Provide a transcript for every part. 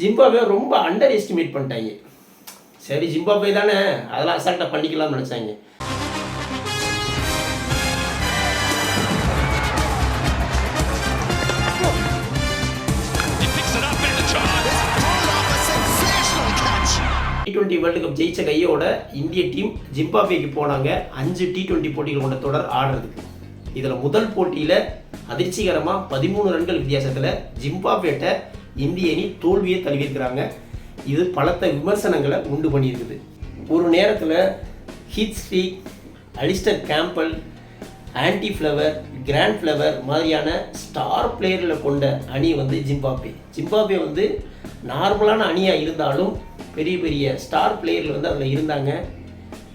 Zimbabwe ரொம்ப under estimate பண்ணிட்டாங்க. சரி ஜிம்பாப்வே தானே அதெல்லாம் அசால்ட்டாக பண்ணிக்கலாம்னு நினச்சாங்க. டி டுவெண்ட்டி வேர்ல்டு கப் ஜெயிச்ச கையோட இந்திய டீம் ஜிம்பாப்வேக்கு போனாங்க. அஞ்சு டி டுவெண்ட்டி போட்டிகள் கொண்ட தொடர் ஆடுறதுக்கு. இதில் முதல் போட்டியில் அதிர்ச்சிகரமாக பதிமூணு ரன்கள் வித்தியாசத்தில் ஜிம்பாப்வேட்ட இந்திய அணி தோல்வியை தழுவியிருக்கிறாங்க. இது பலத்த விமர்சனங்களை உண்டு பண்ணியிருக்குது. ஒரு நேரத்தில் Heath Streak Alistair Campbell Andy Flower Grant Flower மாதிரியான ஸ்டார் பிளேயர்களை கொண்ட அணி வந்து ஜிம்பாப்வே ஜிம்பாப்வே வந்து நார்மலான அணியாக இருந்தாலும் பெரிய பெரிய ஸ்டார் பிளேயர்கள் வந்து அதில் இருந்தாங்க.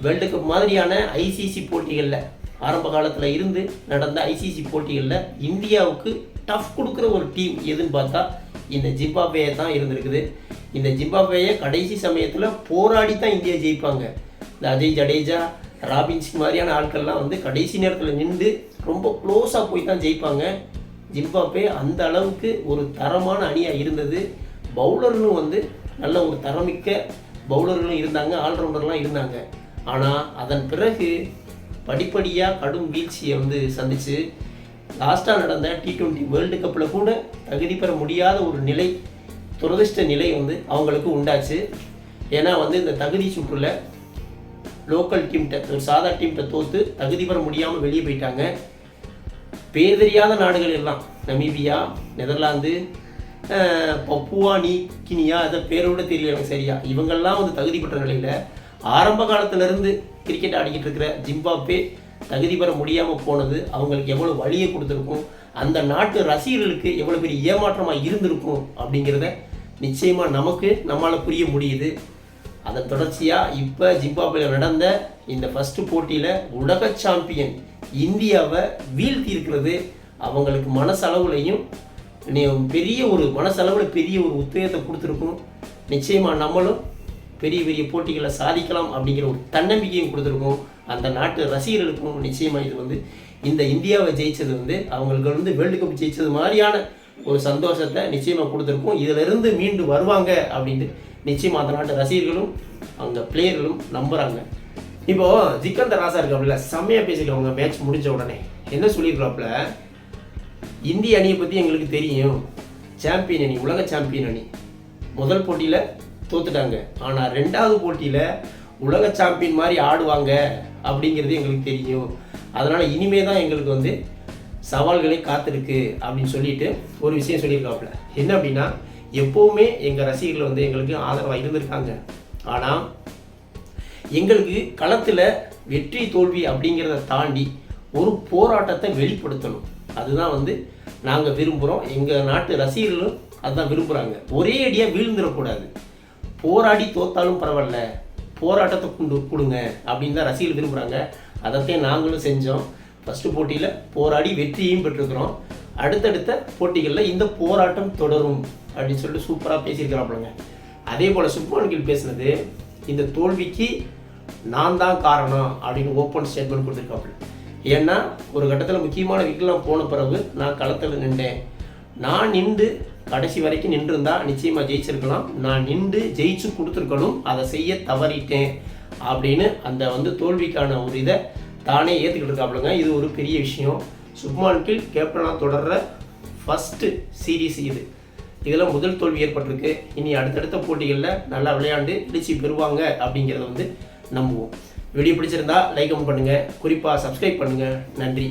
வேர்ல்டு கப் மாதிரியான ஐசிசி போட்டிகளில் ஆரம்ப காலத்தில் இருந்து நடந்த ஐசிசி போட்டிகளில் இந்தியாவுக்கு டஃப் கொடுக்குற ஒரு டீம் எதுன்னு பார்த்தா இந்த ஜிம்பாப்வே தான் இருந்திருக்குது. இந்த ஜிம்பாப்வேயை கடைசி சமயத்தில் போராடி தான் இந்தியா ஜெயிப்பாங்க. இந்த அஜய் ஜடேஜா ராபின்ஸ் மாதிரியான ஆட்கள்லாம் வந்து கடைசி நேரத்தில் நின்று ரொம்ப க்ளோஸாக போய் தான் ஜெயிப்பாங்க. ஜிம்பாப்வே அந்த அளவுக்கு ஒரு தரமான அணியாக இருந்தது. பவுலர்களும் வந்து நல்ல ஒரு தரமிக்க பவுலர்களும் இருந்தாங்க ஆல்ரவுண்டர்லாம் இருந்தாங்க. ஆனால் அதன் பிறகு படிப்படியாக கடும் வீழ்ச்சியை வந்து சந்தித்து லாஸ்ட்டாக நடந்த டி டுவெண்ட்டி வேர்ல்டு கப்பில் கூட தகுதி பெற முடியாத ஒரு நிலை துரதிர்ஷ்ட நிலை வந்து அவங்களுக்கு உண்டாச்சு. ஏன்னா வந்து இந்த தகுதி சுற்றில் லோக்கல் டீம்கிட்ட ஒரு சாதா டீம்கிட்ட தோற்று தகுதி பெற முடியாமல் வெளியே போயிட்டாங்க. பேர் தெரியாத நாடுகள் எல்லாம் Namibia Netherlands Papua New Guinea அதை பேரோட தெரியல எனக்கு சரியா. இவங்கெல்லாம் வந்து தகுதி பெற்ற நிலையில் ஆரம்ப காலத்திலேருந்து கிரிக்கெட் ஆடிக்கிட்டு இருக்கிற ஜிம்பாப்வே தகுதி பெற முடியாமல் போனது அவங்களுக்கு எவ்வளோ வழியை கொடுத்துருக்கும்? அந்த நாட்டு ரசிகர்களுக்கு எவ்வளோ பெரிய ஏமாற்றமாக இருந்திருக்கும் அப்படிங்கிறத நிச்சயமாக நமக்கு நம்மளால் புரிய முடியுது. அதன் தொடர்ச்சியாக இப்போ ஜிம்பாப்வேல நடந்த இந்த ஃபஸ்ட்டு போட்டியில் உலக சாம்பியன் இந்தியாவை வீழ்த்தி இருக்கிறது. அவங்களுக்கு மனசளவுலையும் பெரிய ஒரு மனசளவில் பெரிய ஒரு உத்வேகத்தை கொடுத்துருக்கும். நிச்சயமாக நம்மளும் பெரிய பெரிய போட்டிகளை சாதிக்கலாம் அப்படிங்கிற ஒரு தன்னம்பிக்கையும் கொடுத்துருக்கும். அந்த நாட்டு ரசிகர்களுக்கும் நிச்சயமாக இது வந்து இந்த இந்தியாவை ஜெயிச்சது வந்து அவங்களுக்கு வந்து வேர்ல்டு கப் ஜெயிச்சது மாதிரியான ஒரு சந்தோஷத்தை நிச்சயமாக கொடுத்துருக்கும். இதிலிருந்து மீண்டு வருவாங்க அப்படின்ட்டு நிச்சயமாக அந்த நாட்டு ரசிகர்களும் அந்த பிளேயர்களும் நம்புகிறாங்க இப்போது ஜிக்கந்த ராசா இருக்காப்புல செம்மையாக பேசிக்கிறவங்க மேட்ச் முடிஞ்ச உடனே. என்ன சொல்லியிருக்காப்புல இந்திய அணியை பற்றி எங்களுக்கு தெரியும். சாம்பியன் அணி உலக சாம்பியன் அணி. முதல் போட்டியில் தோத்துட்டாங்க. ஆனால் ரெண்டாவது போட்டியில் உலக சாம்பியன் மாதிரி ஆடுவாங்க அப்படிங்கிறது எங்களுக்கு தெரியும். அதனால் இனிமே தான் எங்களுக்கு வந்து சவால்களை காத்திருக்கு அப்படின்னு சொல்லிட்டு ஒரு விஷயம் சொல்லியிருக்காப்புல. என்ன அப்படின்னா எப்போவுமே எங்கள் ரசிகர்கள் வந்து எங்களுக்கு ஆதரவாக இருந்திருக்காங்க. ஆனால் எங்களுக்கு களத்தில் வெற்றி தோல்வி அப்படிங்கிறத தாண்டி ஒரு போராட்டத்தை வெளிப்படுத்தணும். அதுதான் வந்து நாங்கள் விரும்புகிறோம் எங்கள் நாட்டு ரசிகர்களும் அதுதான் விரும்புகிறாங்க ஒரே அடியாக வீழ்ந்துடக்கூடாது. போராடி தோத்தாலும் பரவாயில்ல. போராட்டத்தை கொண்டு கொடுங்க அப்படின்னு தான் ரசிகர்கள் விரும்புகிறாங்க அதைத்தான் நாங்களும் செஞ்சோம். ஃபஸ்ட்டு போட்டியில் போராடி வெற்றியையும் பெற்றிருக்கிறோம். அடுத்தடுத்த போட்டிகளில் இந்த போராட்டம் தொடரும் அப்படின்னு சொல்லிட்டு சூப்பராக பேசியிருக்கிறாப்புலங்க அதே போல் சுப்மான்கில் பேசுனது இந்த தோல்விக்கு நான் தான் காரணம் அப்படின்னு ஓப்பன் ஸ்டேட்மெண்ட் கொடுத்துருக்காப்புல. ஏன்னா ஒரு கட்டத்தில் முக்கியமான விக்கெட்லாம் போன பிறகு நான் களத்தில் நின்றேன். நான் நின்று கடைசி வரைக்கும் நின்றுருந்தா நிச்சயமாக ஜெயிச்சிருக்கலாம். நான் நின்று ஜெயிச்சு கொடுத்துருக்கணும். அதை செய்ய தவறிட்டேன் அப்படின்னு அந்த வந்து தோல்விக்கான ஒரு இதை தானே ஏற்றுக்கிட்டு இருக்காப்புலங்க. இது ஒரு பெரிய விஷயம். சுப்மான் கீழ் கேப்டனாக தொடர்ற ஃபஸ்ட்டு சீரீஸ் இது. இதில் முதல் தோல்வி ஏற்பட்டிருக்கு. இனி அடுத்தடுத்த போட்டிகளில் நல்லா விளையாண்டு எழுச்சி பெறுவாங்க அப்படிங்கிறத வந்து நம்புவோம். வீடியோ பிடிச்சிருந்தா லைக் பண்ணுங்கள் குறிப்பாக சப்ஸ்கிரைப் பண்ணுங்கள் நன்றி.